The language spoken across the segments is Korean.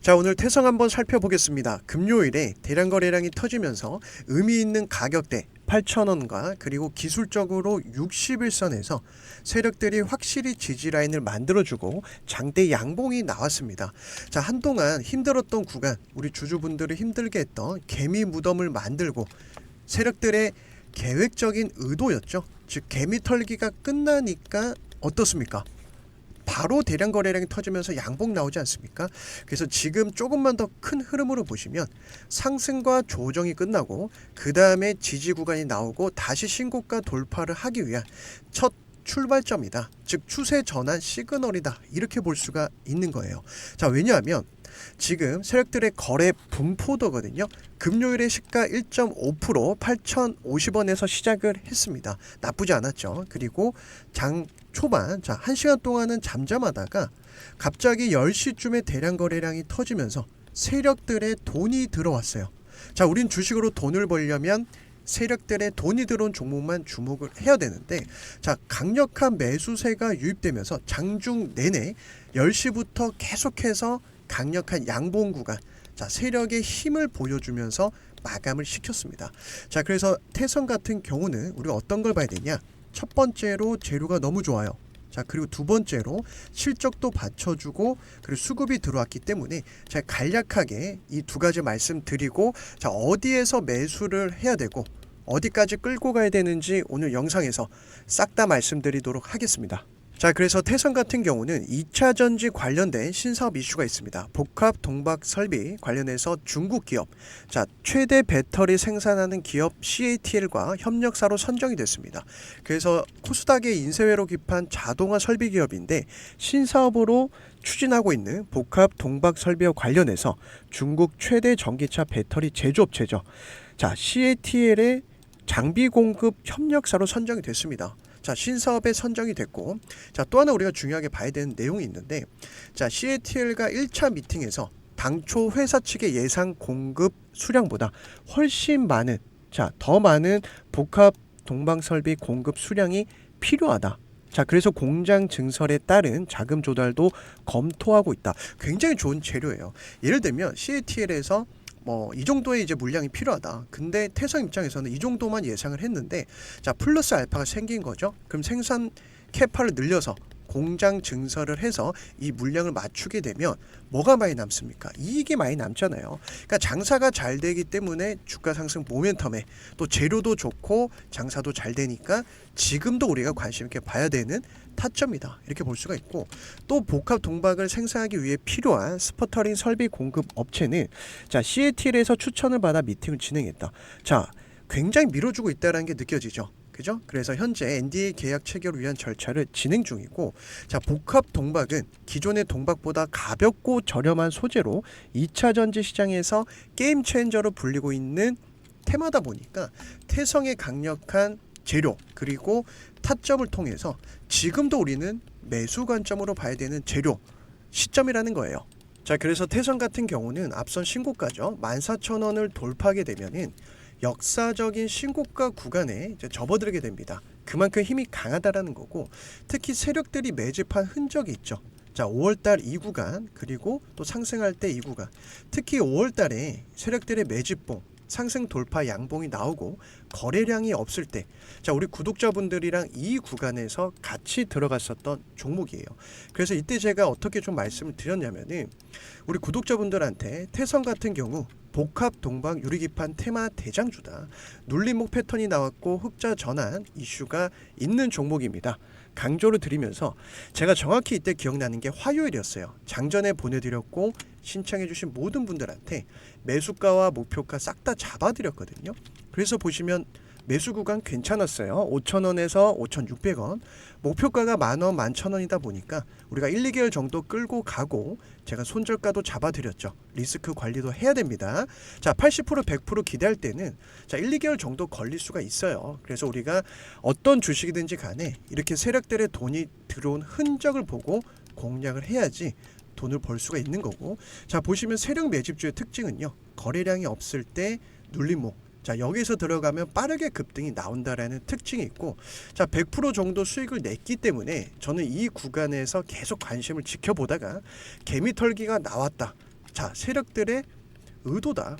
자 오늘 태성 한번 살펴보겠습니다. 금요일에 대량 거래량이 터지면서 의미 있는 가격대 8,000원과 그리고 기술적으로 61선에서 세력들이 확실히 지지 라인을 만들어주고 장대 양봉이 나왔습니다. 자 한동안 힘들었던 구간 우리 주주분들을 힘들게 했던 개미 무덤을 만들고 세력들의 계획적인 의도였죠. 즉 개미 털기가 끝나니까 어떻습니까? 바로 대량 거래량이 터지면서 양봉 나오지 않습니까? 그래서 지금 조금만 더 큰 흐름으로 보시면 상승과 조정이 끝나고 그 다음에 지지 구간이 나오고 다시 신고가 돌파를 하기 위한 첫 출발점이다. 즉 추세 전환 시그널이다. 이렇게 볼 수가 있는 거예요. 자 왜냐하면 지금 세력들의 거래 분포도거든요. 금요일에 시가 1.5% 8,050원에서 시작을 했습니다. 나쁘지 않았죠. 그리고 장 초반 자 1시간 동안은 잠잠하다가 갑자기 10시쯤에 대량 거래량이 터지면서 세력들의 돈이 들어왔어요. 자, 우린 주식으로 돈을 벌려면 세력들의 돈이 들어온 종목만 주목을 해야 되는데 자, 강력한 매수세가 유입되면서 장중 내내 10시부터 계속해서 강력한 양봉 구간 자, 세력의 힘을 보여주면서 마감을 시켰습니다. 자, 그래서 태선 같은 경우는 우리가 어떤 걸 봐야 되냐? 첫 번째로 재료가 너무 좋아요. 자 그리고 두 번째로 실적도 받쳐주고 그리고 수급이 들어왔기 때문에 제가 간략하게 이 두 가지 말씀드리고 자 어디에서 매수를 해야 되고 어디까지 끌고 가야 되는지 오늘 영상에서 싹 다 말씀드리도록 하겠습니다. 자 그래서 태선 같은 경우는 2차 전지 관련된 신사업 이슈가 있습니다. 복합 동박 설비 관련해서 중국 기업 자 최대 배터리 생산하는 기업 CATL과 협력사로 선정이 됐습니다. 그래서 코스닥의 인쇄회로 기판 자동화 설비 기업인데 신사업으로 추진하고 있는 복합 동박 설비와 관련해서 중국 최대 전기차 배터리 제조업체죠. 자 CATL의 장비 공급 협력사로 선정이 됐습니다. 자 신사업에 선정이 됐고 자 또 하나 우리가 중요하게 봐야 되는 내용이 있는데 자 CATL과 1차 미팅에서 당초 회사 측의 예상 공급 수량보다 훨씬 많은 자 더 많은 복합 동방 설비 공급 수량이 필요하다. 자 그래서 공장 증설에 따른 자금 조달도 검토하고 있다. 굉장히 좋은 재료예요. 예를 들면 CATL에서 뭐 이 정도의 이제 물량이 필요하다. 근데 태성 입장에서는 이 정도만 예상을 했는데 자 플러스 알파가 생긴 거죠. 그럼 생산 캐파를 늘려서 공장 증설을 해서 이 물량을 맞추게 되면 뭐가 많이 남습니까? 이익이 많이 남잖아요. 그러니까 장사가 잘 되기 때문에 주가 상승 모멘텀에 또 재료도 좋고 장사도 잘 되니까 지금도 우리가 관심 있게 봐야 되는 타점이다. 이렇게 볼 수가 있고 또 복합 동박을 생산하기 위해 필요한 스퍼터링 설비 공급 업체는 자 CATL에서 추천을 받아 미팅을 진행했다. 자 굉장히 밀어주고 있다는 게 느껴지죠. 그죠? 그래서 현재 NDA 계약 체결을 위한 절차를 진행 중이고 자 복합 동박은 기존의 동박보다 가볍고 저렴한 소재로 2차 전지 시장에서 게임 체인저로 불리고 있는 테마다 보니까 태성의 강력한 재료 그리고 타점을 통해서 지금도 우리는 매수 관점으로 봐야 되는 재료 시점이라는 거예요. 자 그래서 태성 같은 경우는 앞선 신고가죠 14,000원을 돌파하게 되면은 역사적인 신고가 구간에 접어들게 됩니다. 그만큼 힘이 강하다라는 거고 특히 세력들이 매집한 흔적이 있죠. 자, 5월달 이 구간 그리고 또 상승할 때이 구간 특히 5월달에 세력들의 매집봉 상승 돌파 양봉이 나오고 거래량이 없을 때, 자 우리 구독자분들이랑 이 구간에서 같이 들어갔었던 종목이에요. 그래서 이때 제가 어떻게 좀 말씀을 드렸냐면은 우리 구독자분들한테 태성 같은 경우 복합 동방 유리기판 테마 대장주다. 눌림목 패턴이 나왔고 흑자 전환 이슈가 있는 종목입니다. 강조를 드리면서 제가 정확히 이때 기억나는 게 화요일이었어요. 장전에 보내드렸고 신청해주신 모든 분들한테 매수가와 목표가 싹 다 잡아드렸거든요. 그래서 보시면 매수 구간 괜찮았어요. 5,000원에서 5,600원. 목표가가 만원, 만천원이다 보니까 우리가 1, 2개월 정도 끌고 가고 제가 손절가도 잡아드렸죠. 리스크 관리도 해야 됩니다. 자, 80% 100% 기대할 때는 자, 1, 2개월 정도 걸릴 수가 있어요. 그래서 우리가 어떤 주식이든지 간에 이렇게 세력들의 돈이 들어온 흔적을 보고 공략을 해야지 돈을 벌 수가 있는 거고 자 보시면 세력 매집주의 특징은요 거래량이 없을 때 눌림목 자 여기서 들어가면 빠르게 급등이 나온다라는 특징이 있고 자 100% 정도 수익을 냈기 때문에 저는 이 구간에서 계속 관심을 지켜보다가 개미 털기가 나왔다 자, 세력들의 의도다.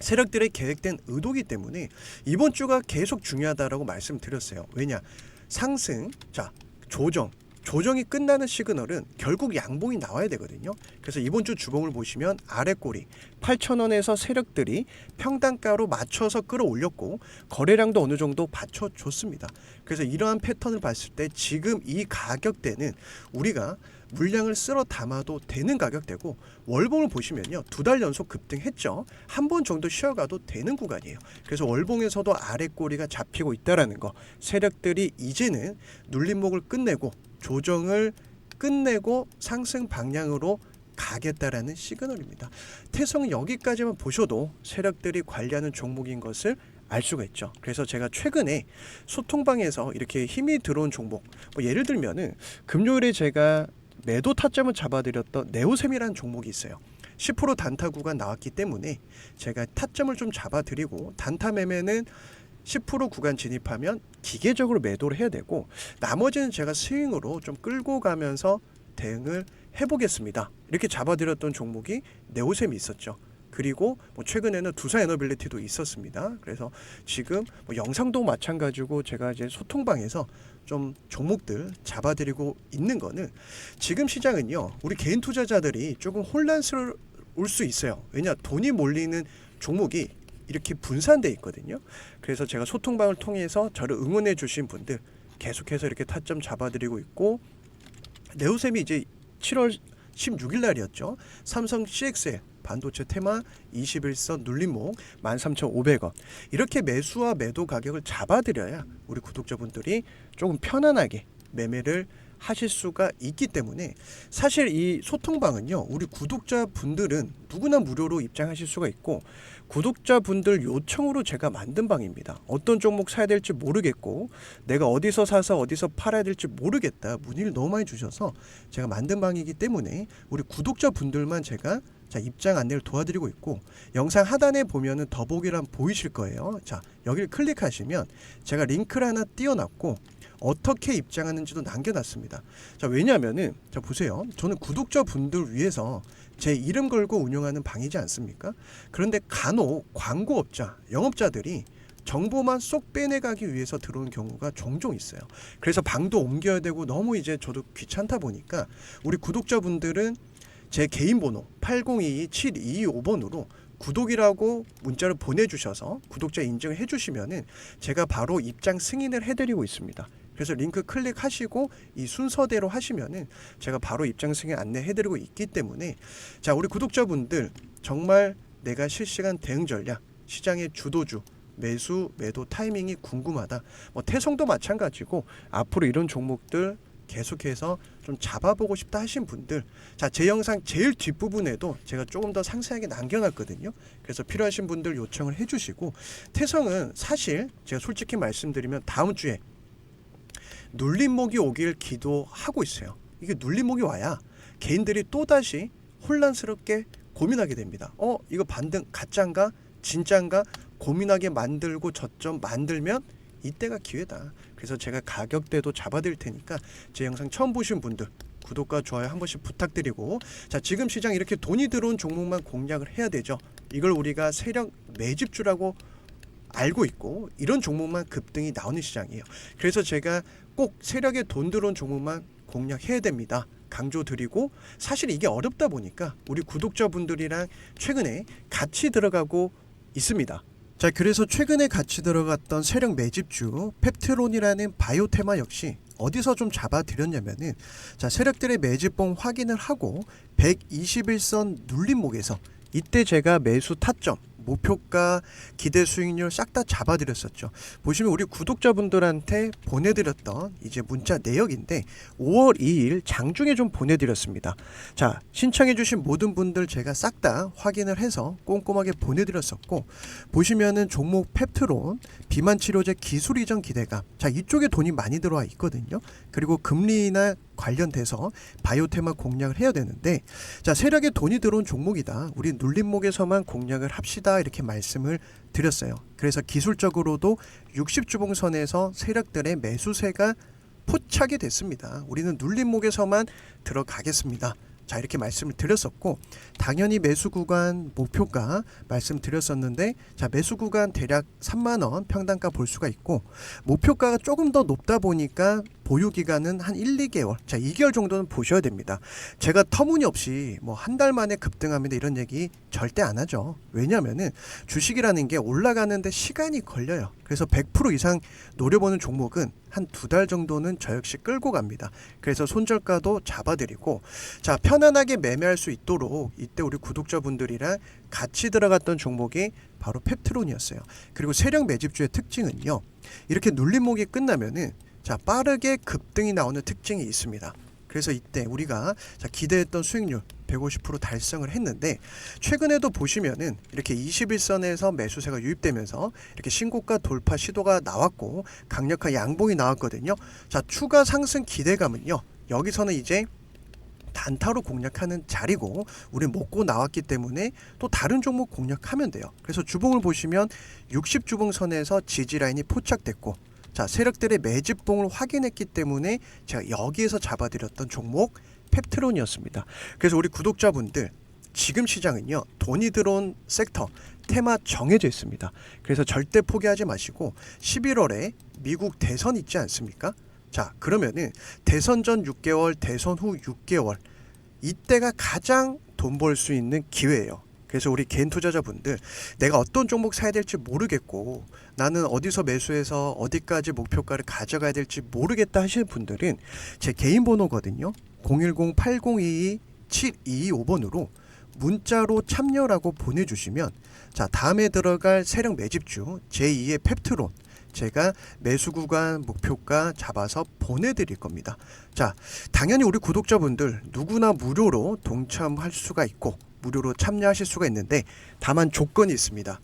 세력들의 계획된 의도기 때문에 이번 주가 계속 중요하다라고 말씀드렸어요. 왜냐? 상승, 자, 조정, 조정이 끝나는 시그널은 결국 양봉이 나와야 되거든요. 그래서 이번 주 주봉을 보시면 아래 꼬리 8,000원에서 세력들이 평단가로 맞춰서 끌어올렸고 거래량도 어느 정도 받쳐줬습니다. 그래서 이러한 패턴을 봤을 때 지금 이 가격대는 우리가 물량을 쓸어 담아도 되는 가격대고 월봉을 보시면요 두 달 연속 급등했죠 한 번 정도 쉬어가도 되는 구간이에요 그래서 월봉에서도 아래 꼬리가 잡히고 있다라는 거 세력들이 이제는 눌림목을 끝내고 조정을 끝내고 상승 방향으로 가겠다라는 시그널입니다 태성 여기까지만 보셔도 세력들이 관리하는 종목인 것을 알 수가 있죠. 그래서 제가 최근에 소통방에서 이렇게 힘이 들어온 종목, 뭐 예를 들면은 금요일에 제가 매도 타점을 잡아드렸던 네오셈이라는 종목이 있어요. 10% 단타 구간 나왔기 때문에 제가 타점을 좀 잡아드리고 단타 매매는 10% 구간 진입하면 기계적으로 매도를 해야 되고 나머지는 제가 스윙으로 좀 끌고 가면서 대응을 해보겠습니다. 이렇게 잡아드렸던 종목이 네오셈이 있었죠. 그리고 뭐 최근에는 두산 에너빌리티도 있었습니다. 그래서 지금 뭐 영상도 마찬가지고 제가 이제 소통방에서 좀 종목들 잡아드리고 있는 거는 지금 시장은요 우리 개인 투자자들이 조금 혼란스러울 수 있어요. 왜냐 돈이 몰리는 종목이 이렇게 분산돼 있거든요. 그래서 제가 소통방을 통해서 저를 응원해 주신 분들 계속해서 이렇게 타점 잡아드리고 있고 네오셈이 이제 7월 16일 날이었죠. 삼성 CXL 반도체 테마 21선 눌림목 13,500원 이렇게 매수와 매도 가격을 잡아드려야 우리 구독자분들이 조금 편안하게 매매를 하실 수가 있기 때문에 사실 이 소통방은요 우리 구독자분들은 누구나 무료로 입장하실 수가 있고 구독자분들 요청으로 제가 만든 방입니다 어떤 종목 사야 될지 모르겠고 내가 어디서 사서 어디서 팔아야 될지 모르겠다 문의를 너무 많이 주셔서 제가 만든 방이기 때문에 우리 구독자분들만 제가 자 입장 안내를 도와드리고 있고 영상 하단에 보면은 더보기란 보이실 거예요. 자 여기를 클릭하시면 제가 링크를 하나 띄워놨고 어떻게 입장하는지도 남겨놨습니다. 자 왜냐하면은 자 보세요. 저는 구독자 분들 위해서 제 이름 걸고 운영하는 방이지 않습니까? 그런데 간혹 광고업자, 영업자들이 정보만 쏙 빼내가기 위해서 들어온 경우가 종종 있어요. 그래서 방도 옮겨야 되고 너무 이제 저도 귀찮다 보니까 우리 구독자분들은 제 개인 번호 8022-7225번으로 구독이라고 문자를 보내주셔서 구독자 인증을 해주시면은 제가 바로 입장 승인을 해드리고 있습니다. 그래서 링크 클릭하시고 이 순서대로 하시면은 제가 바로 입장 승인 안내해드리고 있기 때문에 자 우리 구독자분들 정말 내가 실시간 대응 전략 시장의 주도주 매수 매도 타이밍이 궁금하다. 뭐 태성도 마찬가지고 앞으로 이런 종목들 계속해서 좀 잡아보고 싶다 하신 분들 자 제 영상 제일 뒷부분에도 제가 조금 더 상세하게 남겨놨거든요 그래서 필요하신 분들 요청을 해주시고 태성은 사실 제가 솔직히 말씀드리면 다음 주에 눌림목이 오길 기도하고 있어요 이게 눌림목이 와야 개인들이 또다시 혼란스럽게 고민하게 됩니다 어 이거 반등 가짜인가 진짜인가 고민하게 만들고 저점 만들면 이때가 기회다. 그래서 제가 가격대도 잡아드릴 테니까 제 영상 처음 보신 분들 구독과 좋아요 한 번씩 부탁드리고 자 지금 시장 이렇게 돈이 들어온 종목만 공략을 해야 되죠. 이걸 우리가 세력 매집주라고 알고 있고 이런 종목만 급등이 나오는 시장이에요. 그래서 제가 꼭 세력에 돈 들어온 종목만 공략해야 됩니다. 강조드리고 사실 이게 어렵다 보니까 우리 구독자분들이랑 최근에 같이 들어가고 있습니다. 자, 그래서 최근에 같이 들어갔던 세력 매집주 펩트론이라는 바이오테마 역시 어디서 좀 잡아드렸냐면은 자, 세력들의 매집봉 확인을 하고 121선 눌림목에서 이때 제가 매수 타점 목표가 기대 수익률 싹 다 잡아드렸었죠. 보시면 우리 구독자분들한테 보내드렸던 이제 문자 내역인데 5월 2일 장중에 좀 보내드렸습니다. 자 신청해주신 모든 분들 제가 싹 다 확인을 해서 꼼꼼하게 보내드렸었고 보시면은 종목 펩트론 비만 치료제 기술 이전 기대감 자 이쪽에 돈이 많이 들어와 있거든요. 그리고 금리나 관련돼서 바이오테마 공략을 해야 되는데 자 세력에 돈이 들어온 종목이다. 우리 눌림목에서만 공략을 합시다 이렇게 말씀을 드렸어요. 그래서 기술적으로도 60주봉선에서 세력들의 매수세가 포착이 됐습니다. 우리는 눌림목에서만 들어가겠습니다. 자 이렇게 말씀을 드렸었고 당연히 매수 구간 목표가 말씀드렸었는데 자 매수 구간 대략 3만 원 평단가 볼 수가 있고 목표가가 조금 더 높다 보니까 보유 기간은 한 1, 2개월 자 2개월 정도는 보셔야 됩니다. 제가 터무니없이 뭐 한 달 만에 급등합니다 이런 얘기 절대 안 하죠. 왜냐면은 주식이라는 게 올라가는데 시간이 걸려요. 그래서 100% 이상 노려보는 종목은 한 두 달 정도는 저 역시 끌고 갑니다. 그래서 손절가도 잡아드리고 자 편안하게 매매할 수 있도록 이때 우리 구독자분들이랑 같이 들어갔던 종목이 바로 펩트론이었어요. 그리고 세력 매집주의 특징은요. 이렇게 눌림목이 끝나면은 자 빠르게 급등이 나오는 특징이 있습니다. 그래서 이때 우리가 자 기대했던 수익률 150% 달성을 했는데 최근에도 보시면은 이렇게 21선에서 매수세가 유입되면서 이렇게 신고가 돌파 시도가 나왔고 강력한 양봉이 나왔거든요. 자 추가 상승 기대감은요. 여기서는 이제 단타로 공략하는 자리고 우리 먹고 나왔기 때문에 또 다른 종목 공략하면 돼요. 그래서 주봉을 보시면 60주봉 선에서 지지 라인이 포착됐고 자 세력들의 매집봉을 확인했기 때문에 제가 여기에서 잡아드렸던 종목 펩트론이었습니다. 그래서 우리 구독자분들 지금 시장은요 돈이 들어온 섹터 테마 정해져 있습니다. 그래서 절대 포기하지 마시고 11월에 미국 대선 있지 않습니까? 자 그러면은 대선 전 6개월, 대선 후 6개월 이때가 가장 돈 벌 수 있는 기회예요. 그래서 우리 개인 투자자분들 내가 어떤 종목 사야 될지 모르겠고 나는 어디서 매수해서 어디까지 목표가를 가져가야 될지 모르겠다 하시는 분들은 제 개인 번호거든요. 010-8022-7225번으로 문자로 참여라고 보내주시면 자 다음에 들어갈 세력 매집주 제2의 펩트론 제가 매수 구간 목표가 잡아서 보내드릴 겁니다. 자 당연히 우리 구독자분들 누구나 무료로 동참할 수가 있고 무료로 참여하실 수가 있는데 다만 조건이 있습니다.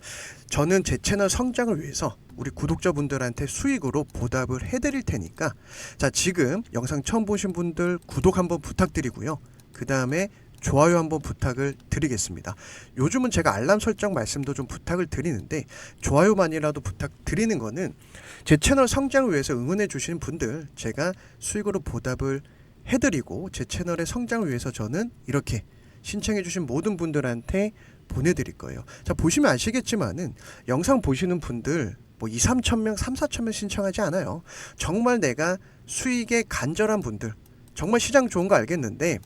저는 제 채널 성장을 위해서 우리 구독자분들한테 수익으로 보답을 해드릴 테니까 자 지금 영상 처음 보신 분들 구독 한번 부탁드리고요. 그 다음에 좋아요 한번 부탁을 드리겠습니다. 요즘은 제가 알람 설정 말씀도 좀 부탁을 드리는데 좋아요만이라도 부탁드리는 거는 제 채널 성장을 위해서 응원해 주시는 분들 제가 수익으로 보답을 해드리고 제 채널의 성장을 위해서 저는 이렇게 신청해 주신 모든 분들한테 보내드릴 거예요. 자 보시면 아시겠지만은 영상 보시는 분들 뭐 2, 3천 명, 3, 4천 명 신청하지 않아요. 정말 내가 수익에 간절한 분들 정말 시장 좋은 거 알겠는데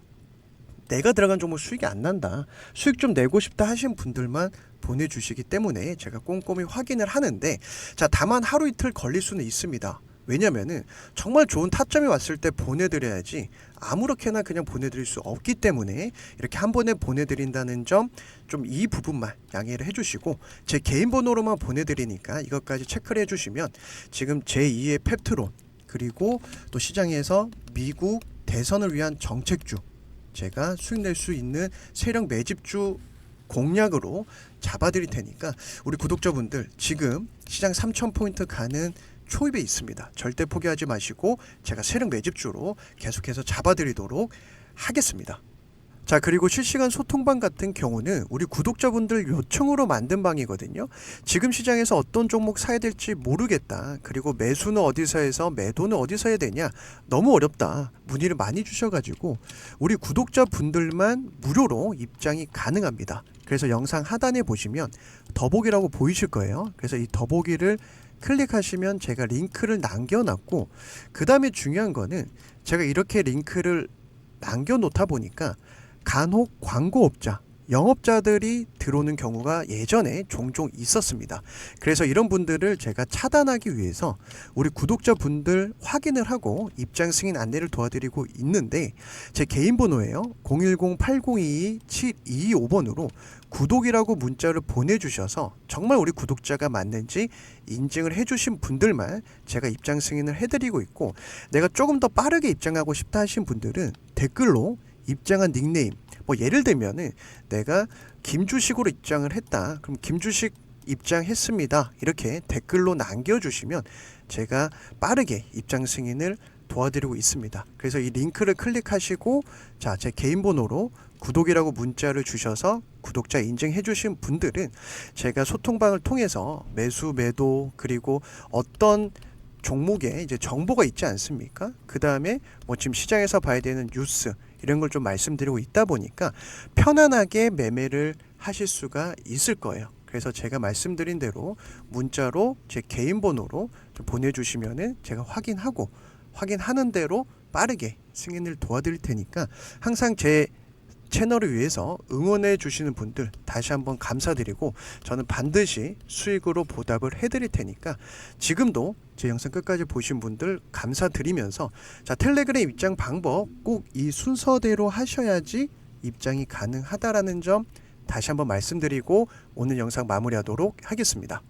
내가 들어간 종목 수익이 안 난다. 수익 좀 내고 싶다 하신 분들만 보내주시기 때문에 제가 꼼꼼히 확인을 하는데 자 다만 하루 이틀 걸릴 수는 있습니다. 왜냐면은 정말 좋은 타점이 왔을 때 보내드려야지 아무렇게나 그냥 보내드릴 수 없기 때문에 이렇게 한 번에 보내드린다는 점 좀 이 부분만 양해를 해주시고 제 개인 번호로만 보내드리니까 이것까지 체크를 해주시면 지금 제2의 펩트론 그리고 또 시장에서 미국 대선을 위한 정책주 제가 수익 낼 수 있는 세력 매집주 공략으로 잡아드릴 테니까 우리 구독자분들 지금 시장 3천 포인트 가는 초입에 있습니다. 절대 포기하지 마시고 제가 세력 매집주로 계속해서 잡아드리도록 하겠습니다. 자 그리고 실시간 소통방 같은 경우는 우리 구독자분들 요청으로 만든 방이거든요. 지금 시장에서 어떤 종목 사야 될지 모르겠다. 그리고 매수는 어디서 해서 매도는 어디서 해야 되냐 너무 어렵다. 문의를 많이 주셔가지고 우리 구독자분들만 무료로 입장이 가능합니다. 그래서 영상 하단에 보시면 더보기라고 보이실 거예요. 그래서 이 더보기를 클릭하시면 제가 링크를 남겨놨고 그 다음에 중요한 거는 제가 이렇게 링크를 남겨놓다 보니까 간혹 광고업자, 영업자들이 들어오는 경우가 예전에 종종 있었습니다. 그래서 이런 분들을 제가 차단하기 위해서 우리 구독자분들 확인을 하고 입장 승인 안내를 도와드리고 있는데 제 개인 번호예요. 010-8022-725번으로 구독이라고 문자를 보내주셔서 정말 우리 구독자가 맞는지 인증을 해주신 분들만 제가 입장 승인을 해드리고 있고 내가 조금 더 빠르게 입장하고 싶다 하신 분들은 댓글로 입장한 닉네임 뭐 예를 들면은 내가 김주식으로 입장을 했다. 그럼 김주식 입장했습니다. 이렇게 댓글로 남겨주시면 제가 빠르게 입장 승인을 도와드리고 있습니다. 그래서 이 링크를 클릭하시고 자 제 개인 번호로 구독이라고 문자를 주셔서 구독자 인증해 주신 분들은 제가 소통방을 통해서 매수 매도 그리고 어떤 종목에 이제 정보가 있지 않습니까? 그 다음에 뭐 지금 시장에서 봐야 되는 뉴스 이런 걸 좀 말씀드리고 있다 보니까 편안하게 매매를 하실 수가 있을 거예요. 그래서 제가 말씀드린 대로 문자로 제 개인 번호로 좀 보내주시면은 제가 확인하고 확인하는 대로 빠르게 승인을 도와드릴 테니까 항상 제 채널을 위해서 응원해 주시는 분들 다시 한번 감사드리고 저는 반드시 수익으로 보답을 해드릴 테니까 지금도 제 영상 끝까지 보신 분들 감사드리면서 자 텔레그램 입장 방법 꼭 이 순서대로 하셔야지 입장이 가능하다라는 점 다시 한번 말씀드리고 오늘 영상 마무리하도록 하겠습니다.